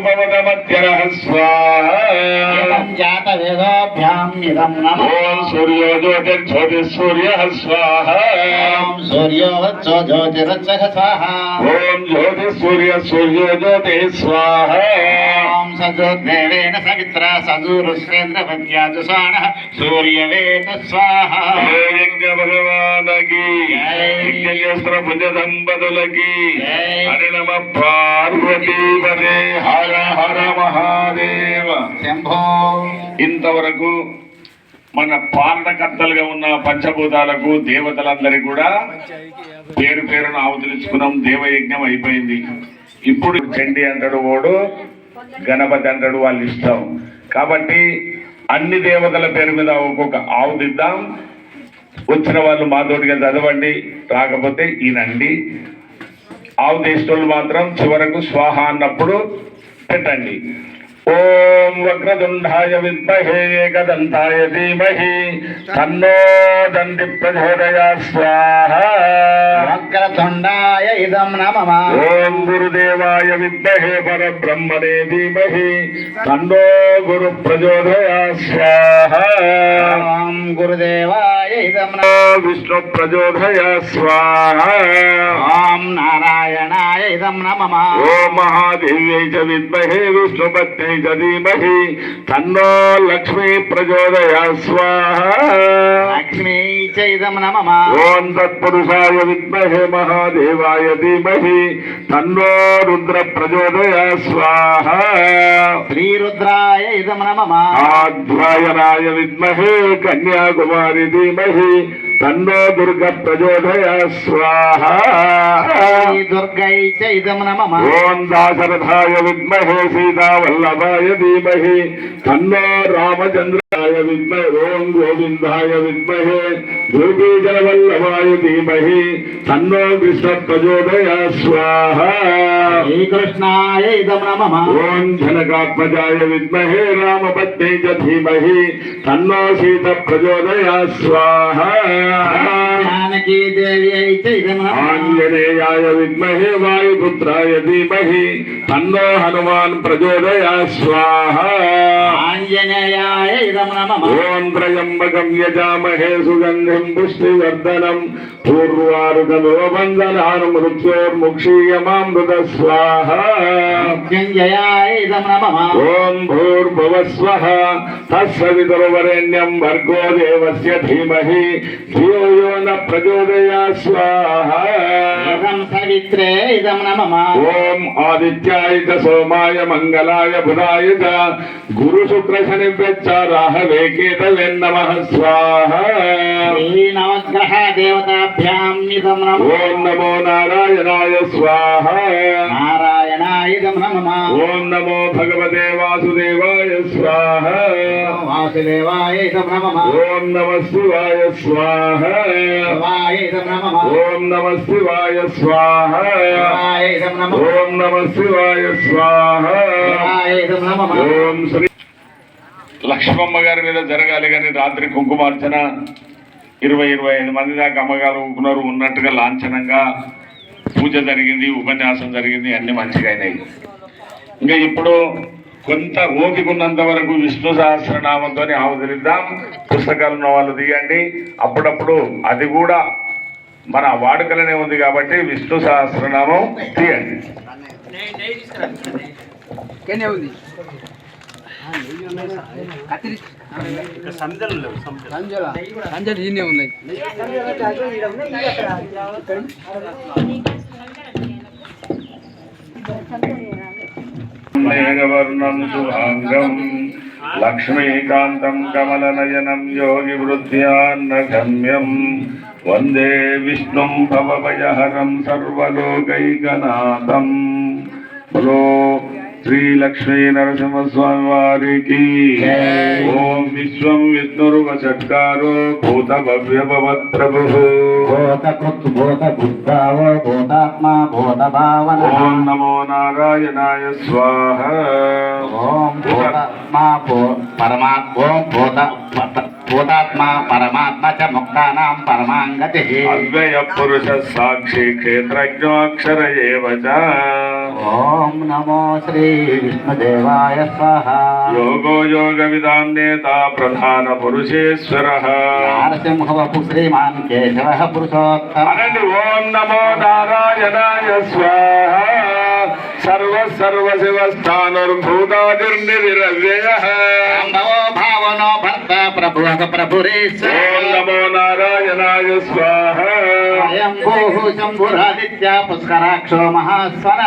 భవతమధ్యరః స్వాహా ఏవం జాతవేదోభ్యాం ఇదం నమో ఓం సూర్యో జ్యోతిర్జ్యోతిఃసూర్యः స్వాహా సజోద్దేవేన సవిత్ర సజూరుశ్రేంద్ర విద్యాజుషాణ సూర్యవేద స్వాహ. యజ్ఞ భగవానకి యజ్ఞేశ్వర భుజ దంపతులకి. హరి హర హర మహాదేవ. శంభో. ఇంతవరకు మన పాలనకర్తలుగా ఉన్న పంచభూతాలకు దేవతలందరికీ కూడా పేరు పేరును ఆవుతులుచుకున్నాం దేవయజ్ఞం అయిపోయింది. ఇప్పుడు చండి అంటాడు ఓడు గణపతి అంటాడు వాళ్ళు ఇష్టం. కాబట్టి అన్ని దేవతల పేరు మీద ఒక్కొక్క ఆవుదిద్దాం వచ్చిన వాళ్ళు మాతోటిగా చదవండి రాకపోతే ఈనండి. ఆవు దేశోళ్ళు మాత్రం చివరకు స్వాహ అన్నప్పుడు పెట్టండి. ఓ వక్రతుండాయ విద్మహే ఏకదంతాయ ధీమహి తన్నో దండి ప్రచోదయా స్వాహ. వక్రతుండాయ ఇదం నమమ ఓం గురుదేవాయ విద్మహే పరబ్రహ్మణే ధీమహి తన్నో గురు ప్రచోదయా స్వాహ. ఓం గురుదేవాయ ఇదం నమః. విష్ణు ప్రచోదయా స్వాహ. ఓం నారాయణాయ ఇదం నమమ ఓం మహాదేవ్యై చ విద్మహే విష్ణుపత్నై చ ధీమహి తన్నో లక్ష్మీ ప్రచోదయా స్వాహ. లక్ష్మీ చ ఇదం నమమ ఓం తత్పురుషాయ విద్మహే మహాదేవాయ ధీమహి. తన్నో రుద్ర ప్రచోదయా స్వాహ. శ్రీరుద్రాయ ఇదం నమమ ఆధ్వాయనాయ విద్మహే కన్యాకుమారి ధీమహి. తన్నో దుర్గ ప్రచోదయా స్వాహ శ్రీ దుర్గై చ ఇదం నమమ ఓం దాశరథాయ విద్మహే సీతావల్లభాయ ధీమహి తన్నో రామచంద్రాయ విద్మహే ఓం గోవిందాయ విద్మహే గోపీజలవల్లభాయ ధీమహి తన్నో కృష్ణ ప్రచోదయా స్వాహ శ్రీకృష్ణాయ ఇదం నమమ ఓం జనకాత్మజాయ విద్మహే రామపత్ని చ ధీమహి తన్నో ఆంజనేయాయ విద్మహే వాయుపుత్రాయ ధీమహి తన్నో హనుమాన్ ప్రచోదయా స్వాహ ఆంజనేయాయ ఓం త్రయంబకం యజామహే సుగంధిం పుష్టివర్ధనం. పూర్వారుకదో వందనాను మృత్యోర్ముక్షీయమామృత స్వాహ ఓం భూర్భువస్వః. తత్సవితుర్వరేణ్యం భర్గో దేవస్య ధీమహి. ధియో యో న ప్రచోదయా స్వాహ ఓం ఆదిత్యాయ సోమాయ మంగళాయ బుధాయ గురు శుక్ర శని రాహవే కేతవే నమః. స్వాహ. నవగ్రహ దేవతాభ్యాం నమః. ఓం నమో నారాయణాయ స్వాహ. నారాయణాయ ఓం నమో భగవతే వాసుదేవాయ స్వాహ. వాసుదేవాయ నమః. ఓం నమ శివాయ స్వాహ. ఓం నమ శివాయ ఓం శ్రీ లక్ష్మమ్మ గారి మీద జరగాలి కానీ రాత్రి కుంకుమార్చన ఇరవై ఇరవై ఐదు మంది దాకా అమ్మగారు ఉన్నారు. ఉన్నట్టుగా లాంఛనంగా పూజ జరిగింది ఉపన్యాసం జరిగింది అన్ని మంచిగా అయినాయి. ఇంకా ఇప్పుడు కొంత ఓపిక ఉన్నంత వరకు విష్ణు సహస్రనామంతో ఆవదలిద్దాం పుస్తకాలు ఉన్న వాళ్ళు తీయండి. అప్పుడప్పుడు అది కూడా మన వాడుకలనే ఉంది కాబట్టి విష్ణు సహస్రనామం తీయండి. మేఘవర్ణం శుభాంగం లక్ష్మీకాంతం కమలనయనం యోగి వృద్ధ్యాన్నగమ్యం. వందే విష్ణుం భవభయహరం సర్వలోకైకనాథం బలో శ్రీ లక్ష్మీ నరసింహస్వామి వారికి ఓం విశ్వం విష్ణుర్వచత్కారో భూత భవ్య భవత్ ప్రభు భూతకృత్ భూత బుద్ధావో భూతాత్మా భూత భావన నమో భూతాత్మా పరమాత్మ చ ముక్తానాం పరమాంగతి అవ్యయ పురుష సాక్షి క్షేత్రజ్ఞో అక్షర ఏవ చ. ఓం నమో శ్రీ విష్ణుదేవాయ స్వాహ యోగో యోగ విదాం నేత ప్రధాన పురుషేశ్వర నారసింహ వపు శ్రీమాన్ కేశవ పురుషోత్తమ ఓం నమో నారాయణాయ స్వాహ సర్వ సర్వ శివ స్థానుర్భూతాదిర్నిరవ్యయ భవో భావనో భర్త ప్రభువక ఓం ప్రభురేశ్వర నమో నారాయణాయ స్వాహ శంభురాదిత్య పుష్కరాక్షో మహాస్వర